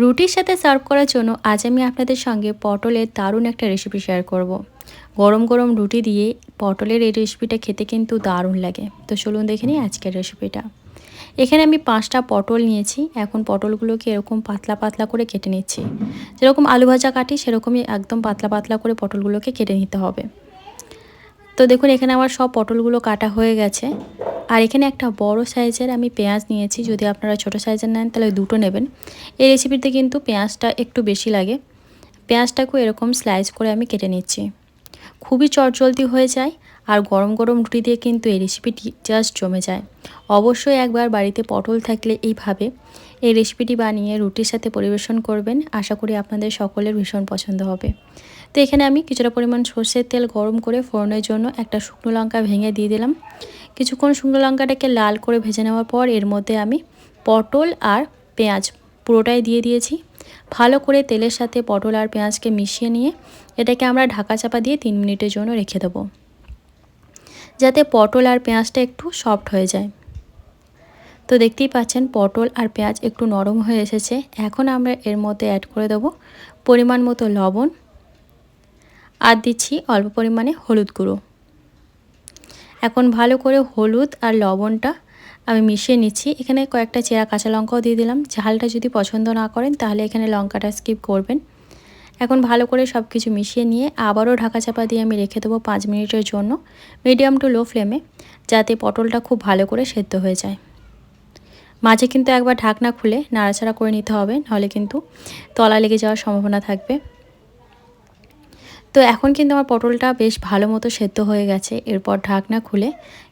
রুটির সাথে সার্ভ করার জন্য আজ আমি আপনাদের সঙ্গে পটলের দারুণ একটা রেসিপি শেয়ার করব। গরম গরম রুটি দিয়ে পটলের এই রেসিপিটা খেতে কিন্তু দারুণ লাগে। তো চলুন দেখে নিই আজকের রেসিপিটা এখানে আমি পাঁচটা পটল নিয়েছি। এখন পটলগুলোকে এরকম পাতলা পাতলা করে কেটে নিচ্ছি। যেরকম আলু ভাজা কাটি, সেরকমই একদম পাতলা পাতলা করে পটলগুলোকে কেটে নিতে হবে। তো দেখুন, এখানে আমার সব পটলগুলো কাটা হয়ে গেছে। আর এখানে একটা বড় সাইজের আমি পেঁয়াজ নিয়েছি, যদি আপনারা ছোট সাইজের নেন তাহলে দুটো নেবেন। এই রেসিপিতে কিন্তু পেঁয়াজটা একটু বেশি লাগে। পেঁয়াজটাকেও এরকম স্লাইস করে আমি কেটে নিচ্ছি। খুবই চটজলদি হয়ে যায় আর গরম গরম রুটি দিয়ে কিন্তু এই রেসিপিটি জাস্ট জমে যায়। অবশ্যই একবার বাড়িতে পটল থাকলে এইভাবে এই রেসিপিটি বানিয়ে রুটির সাথে পরিবেশন করবেন। আশা করি আপনাদের সকলের ভীষণ পছন্দ হবে। তো এখানে আমি কিছুটা পরিমাণ সর্ষের তেল গরম করে ফোড়নের জন্য একটা শুকনো লঙ্কা ভেঙে দিয়ে দিলাম। কিছুক্ষণ শুকনো লঙ্কাটাকে লাল করে ভেজে নেওয়ার পর এর মধ্যে আমি পটল আর পেঁয়াজ পুরোটাই দিয়ে দিয়েছি। ভালো করে তেলের সাথে পটল আর পেঁয়াজকে মিশিয়ে নিয়ে এটাকে আমরা ঢাকা চাপা দিয়ে তিন মিনিটের জন্য রেখে দেবো। যাতে পটল আর পেঁয়াজটা একটু সফট হয়ে যায়। তো দেখতেই পাচ্ছেন পটল আর পেঁয়াজ একটু নরম হয়ে এসেছে। এখন আমরা এর মধ্যে অ্যাড করে দেব পরিমাণ মতো লবণ আর দিচ্ছি অল্প পরিমাণে হলুদ গুঁড়ো। এখন ভালো করে হলুদ আর লবণটা আমি মিশিয়ে নিচ্ছি। এখানে কয়েকটা চেরা কাঁচা লঙ্কাও দিয়ে দিলাম। ঝালটা যদি পছন্দ না করেন তাহলে এখানে লঙ্কাটা স্কিপ করবেন। এখন ভালো করে সব কিছু মিশিয়ে নিয়ে আবারও ঢাকা চাপা দিয়ে আমি রেখে দেবো পাঁচ মিনিটের জন্য মিডিয়াম টু লো ফ্লেমে, যাতে পটলটা খুব ভালো করে সেদ্ধ হয়ে যায়। মাঝে কিন্তু একবার ঢাকনা খুলে নাড়াচাড়া করে নিতে হবে, নাহলে কিন্তু তলা লেগে যাওয়ার সম্ভাবনা থাকবে। তো এখন কিন্তু আমার পটলটা বেশ ভালো মতো সেদ্ধ হয়ে গেছে। এরপর ঢাকনা খুলে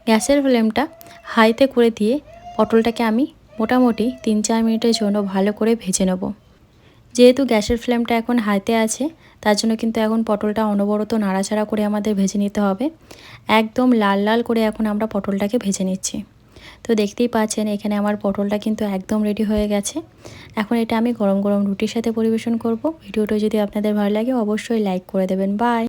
গ্যাসের ফ্লেমটা হাইতে করে দিয়ে পটলটাকে আমি মোটামুটি তিন চার মিনিটের জন্য ভালো করে ভেজে নেব। যেহেতু গ্যাসের ফ্লেমটা এখন হাইতে আছে, তার জন্য কিন্তু এখন পটলটা অনবরত নাড়াচাড়া করে আমাদের ভেজে নিতে হবে। একদম লাল লাল করে এখন আমরা পটলটাকে ভেজে নিচ্ছি। তো দেখতেই পাচ্ছেন, এখানে আমার পটলটা কিন্তু একদম রেডি হয়ে গেছে। এখন এটা আমি গরম গরম রুটির সাথে পরিবেশন করব। ভিডিওটা যদি আপনাদের ভালো লাগে, অবশ্যই লাইক করে দেবেন। বাই